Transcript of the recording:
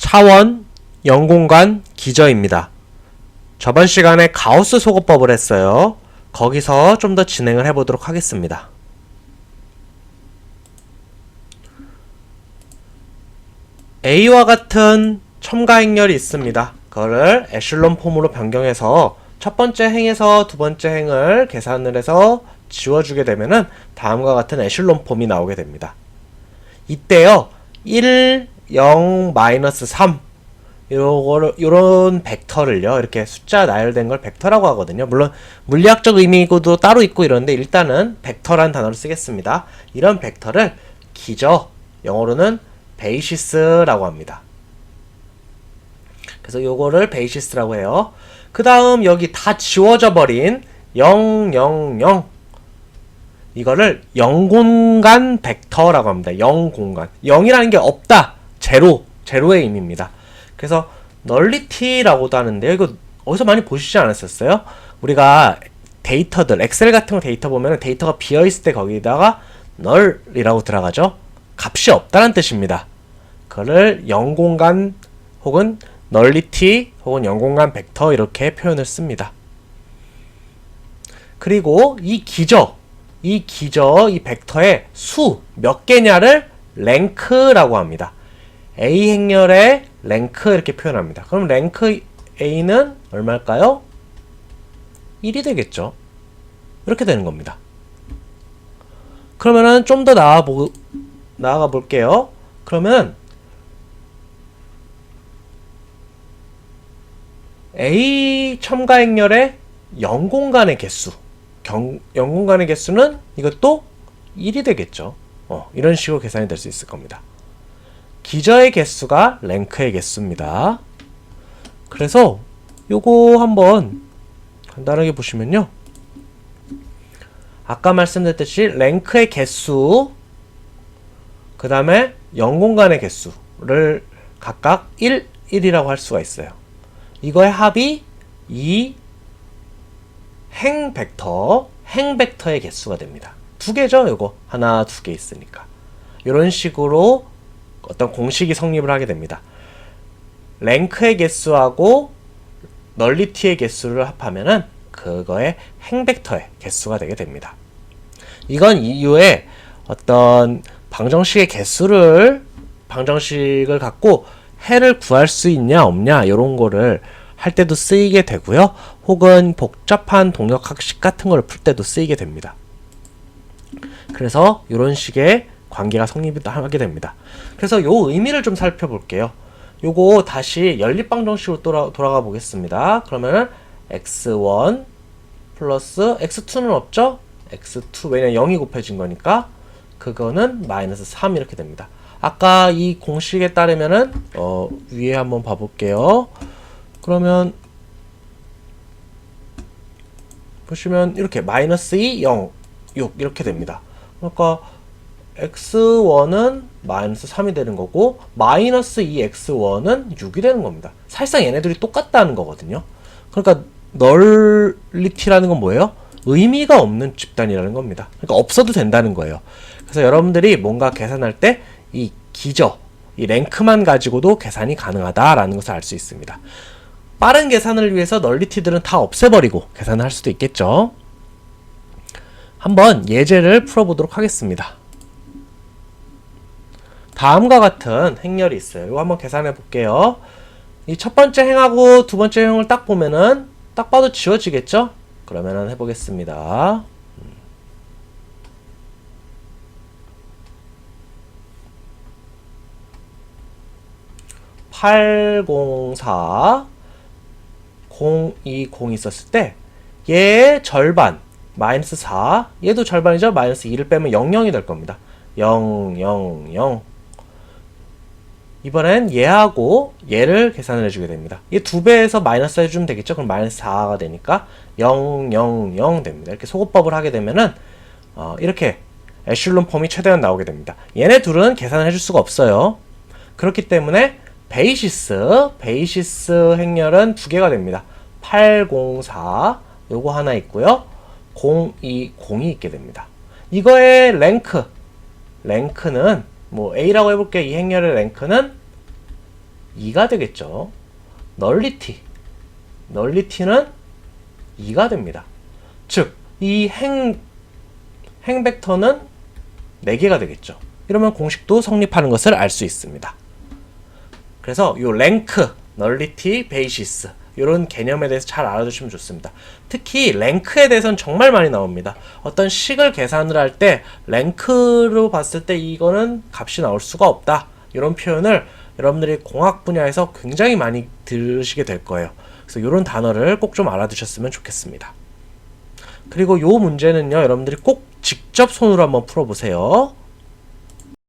차원, 영공간, 기저입니다. 저번 시간에 가우스 소거법을 했어요. 거기서 좀 더 진행을 해보도록 하겠습니다. A와 같은 첨가 행렬이 있습니다. 그거를 에슐론 폼으로 변경해서 첫 번째 행에서 두 번째 행을 계산을 해서 지워주게 되면은 다음과 같은 에슐론 폼이 나오게 됩니다. 이때요, 1, 0, 마이너스 3, 요거를, 요런 벡터를요, 이렇게 숫자 나열된 걸 벡터라고 하거든요. 물론, 물리학적 의미고도 따로 있고 이런데, 일단은 벡터란 단어를 쓰겠습니다. 이런 벡터를 기저, 영어로는 베이시스라고 합니다. 그래서 요거를 베이시스라고 해요. 그 다음 여기 다 지워져 버린 0, 0, 0 이거를 0공간 벡터라고 합니다. 0공간 0이라는 게 없다. 제로, 제로의 의미입니다. 그래서 널리티라고도 하는데요. 이거 어디서 많이 보시지 않았었어요? 우리가 데이터들, 엑셀 같은 거 데이터 보면 데이터가 비어 있을 때 거기다가 널이라고 들어가죠. 값이 없다는 뜻입니다. 그거를 0공간 혹은 널리티 혹은 0공간 벡터 이렇게 표현을 씁니다. 그리고 이 기저, 이 기저, 이 벡터의 수 몇 개냐를 랭크라고 합니다. A 행렬의 랭크 이렇게 표현합니다. 그럼 랭크 A는 얼마일까요? 1이 되겠죠. 이렇게 되는 겁니다. 그러면은 좀 더 나아 보 나아가 볼게요. 그러면 A 첨가 행렬의 0공간의 개수, 경, 0공간의 개수는 이것도 1이 되겠죠. 어, 이런 식으로 계산이 될 수 있을 겁니다. 기저의 개수가 랭크의 개수입니다. 그래서 요거 한번 간단하게 보시면요. 아까 말씀드렸듯이 랭크의 개수, 그 다음에 0공간의 개수를 각각 1, 1이라고 할 수가 있어요. 이거의 합이 이행 벡터, 행 벡터의 개수가 됩니다. 두 개죠, 이거. 하나, 두 개 있으니까. 이런 식으로 어떤 공식이 성립을 하게 됩니다. 랭크의 개수하고 널리티의 개수를 합하면은 그거의 행 벡터의 개수가 되게 됩니다. 이건 이후에 어떤 방정식의 개수를 방정식을 갖고 해를 구할 수 있냐 없냐 이런 거를 할 때도 쓰이게 되고요. 혹은 복잡한 동력학식 같은 걸 풀 때도 쓰이게 됩니다. 그래서 이런 식의 관계가 성립하게 됩니다. 그래서 요 의미를 좀 살펴볼게요. 요거 다시 연립방 정식으로 돌아, 돌아가 보겠습니다. 그러면은 x1 플러스 x2는 없죠? x2 왜냐 0이 곱해진 거니까 그거는 마이너스 3 이렇게 됩니다. 아까 이 공식에 따르면은 어, 위에 한번 봐볼게요. 그러면 보시면 이렇게 마이너스 2, 0, 6 이렇게 됩니다. 그러니까 x1은 마이너스 3이 되는 거고 마이너스 2x1은 6이 되는 겁니다. 사실상 얘네들이 똑같다는 거거든요. 그러니까 널리티라는 건 뭐예요? 의미가 없는 집단이라는 겁니다. 그러니까 없어도 된다는 거예요. 그래서 여러분들이 뭔가 계산할 때 이 기저, 이 랭크만 가지고도 계산이 가능하다라는 것을 알 수 있습니다. 빠른 계산을 위해서 널리티들은 다 없애버리고 계산을 할 수도 있겠죠. 한번 예제를 풀어보도록 하겠습니다. 다음과 같은 행렬이 있어요. 이거 한번 계산해 볼게요. 이 첫 번째 행하고 두 번째 행을 딱 보면은 딱 봐도 지워지겠죠? 그러면은 해보겠습니다. 804 020 있었을 때 얘의 절반 마이너스 4 얘도 절반이죠 마이너스 2를 빼면 00이 될 겁니다 0 0 0 이번엔 얘하고 얘를 계산을 해주게 됩니다 얘 두 배에서 마이너스 해주면 되겠죠 그럼 마이너스 4가 되니까 0 0 0 됩니다 이렇게 소거법을 하게 되면은 어, 이렇게 에슐론 폼이 최대한 나오게 됩니다 얘네 둘은 계산을 해줄 수가 없어요 그렇기 때문에 베이시스, 베이시스 행렬은 두 개가 됩니다. 804 요거 하나 있고요. 020이 있게 됩니다. 이거의 랭크, 랭크는 뭐 A라고 해볼게요. 이 행렬의 랭크는 2가 되겠죠. 널리티. 널리티는 2가 됩니다. 즉, 이 행, 행 벡터는 4개가 되겠죠. 이러면 공식도 성립하는 것을 알 수 있습니다. 그래서 요 랭크, 널리티, 베이시스 이런 개념에 대해서 잘 알아두시면 좋습니다. 특히 랭크에 대해서는 정말 많이 나옵니다. 어떤 식을 계산을 할 때 랭크로 봤을 때 이거는 값이 나올 수가 없다. 이런 표현을 여러분들이 공학 분야에서 굉장히 많이 들으시게 될 거예요. 그래서 이런 단어를 꼭 좀 알아두셨으면 좋겠습니다. 그리고 요 문제는요, 여러분들이 꼭 직접 손으로 한번 풀어보세요.